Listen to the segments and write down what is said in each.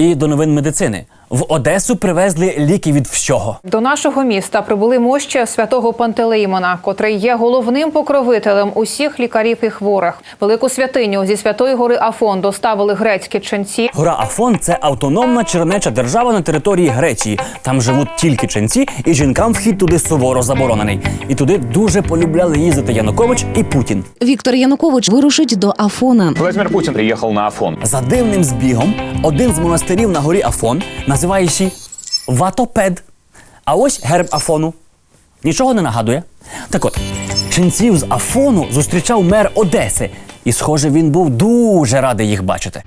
І до новин медицини. В Одесу привезли ліки від всього. До нашого міста прибули мощі святого Пантелеймона, котрий є головним покровителем усіх лікарів і хворих. Велику святиню зі святої гори Афон доставили грецькі ченці. Гора Афон це автономна чернеча держава на території Греції. Там живуть тільки ченці, і жінкам вхід туди суворо заборонений. І туди дуже полюбляли їздити Янукович і Путін. Віктор Янукович вирушить до Афона. Владимир Путин приехал на Афон. За дивним збігом один з монастирів на горі Афон називається Ватопед. А ось герб Афону. Нічого не нагадує. Так от, ченців з Афону зустрічав мер Одеси. І, схоже, він був дуже радий їх бачити.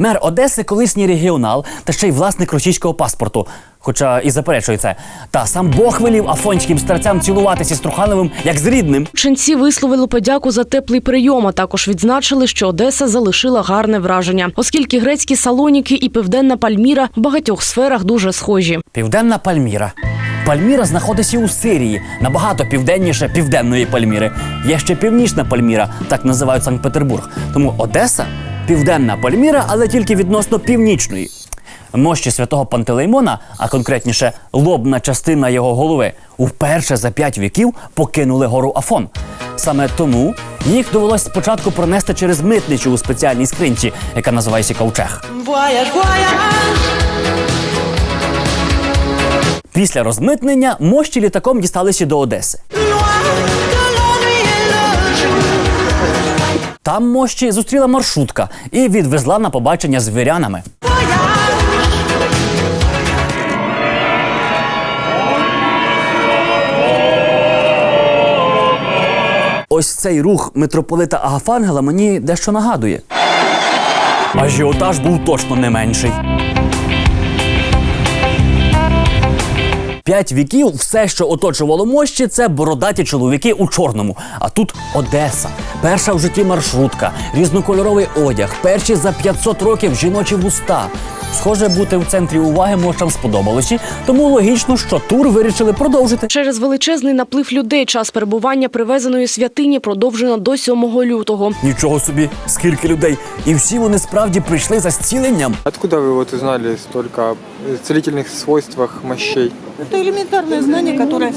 Мер Одеси колишній регіонал та ще й власник російського паспорту. Хоча і заперечує це. Та сам Бог велів афонським старцям цілуватися з Трухановим як з рідним. Ченці висловили подяку за теплий прийом, а також відзначили, що Одеса залишила гарне враження, оскільки грецькі салоніки і південна Пальміра в багатьох сферах дуже схожі. Південна Пальміра. Пальміра знаходиться у Сирії, набагато південніше південної Пальміри. Є ще північна Пальміра, так називають Санкт-Петербург. Тому Одеса південна Пальміра, але тільки відносно північної. Мощі святого Пантелеймона, а конкретніше лобна частина його голови, вперше за п'ять віків покинули гору Афон. Саме тому їх довелось спочатку пронести через митничу у спеціальній скринці, яка називається ковчег. Після розмитнення мощі літаком дісталися до Одеси. Там мощі зустріла маршрутка і відвезла на побачення з вірянами. Ось цей рух митрополита Агафангела мені дещо нагадує. Ажіотаж був точно не менший. П'ять віків все, що оточувало мощі, це бородаті чоловіки у чорному. А тут Одеса, перша в житті маршрутка, різнокольоровий одяг, перші за 500 років жіночі вуста. Схоже, бути в центрі уваги мощам сподобалося, тому логічно, що тур вирішили продовжити. Через величезний наплив людей час перебування привезеної святині продовжено до 7 лютого. Нічого собі, скільки людей, і всі вони справді прийшли за зціленням. Откуда вы вот узнали столько о целительных свойствах мощей? Это элементарное знание, которое,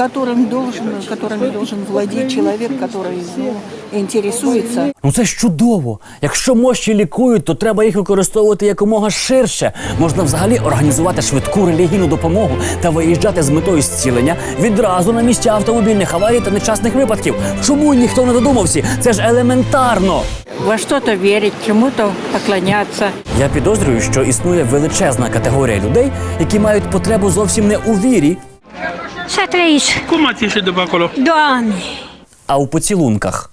которым должен, которым должен владеть человек, который ну, интересуется. Ну це ж чудово. Якщо мощі лікують, то треба їх використовувати якомога ширше. Можна взагалі організувати швидку релігійну допомогу та виїжджати з метою зцілення відразу на місця автомобільних аварій та нещасних випадків. Чому ніхто не додумався? Це ж елементарно. во что-то верить, чему-то поклоняться. Я підозрюю, що існує величезна категорія людей, які мають потребу зовсім не у вірі, Să trăiți, Cum ați ieșit de pe acolo? Doamne! Au у поцілунках.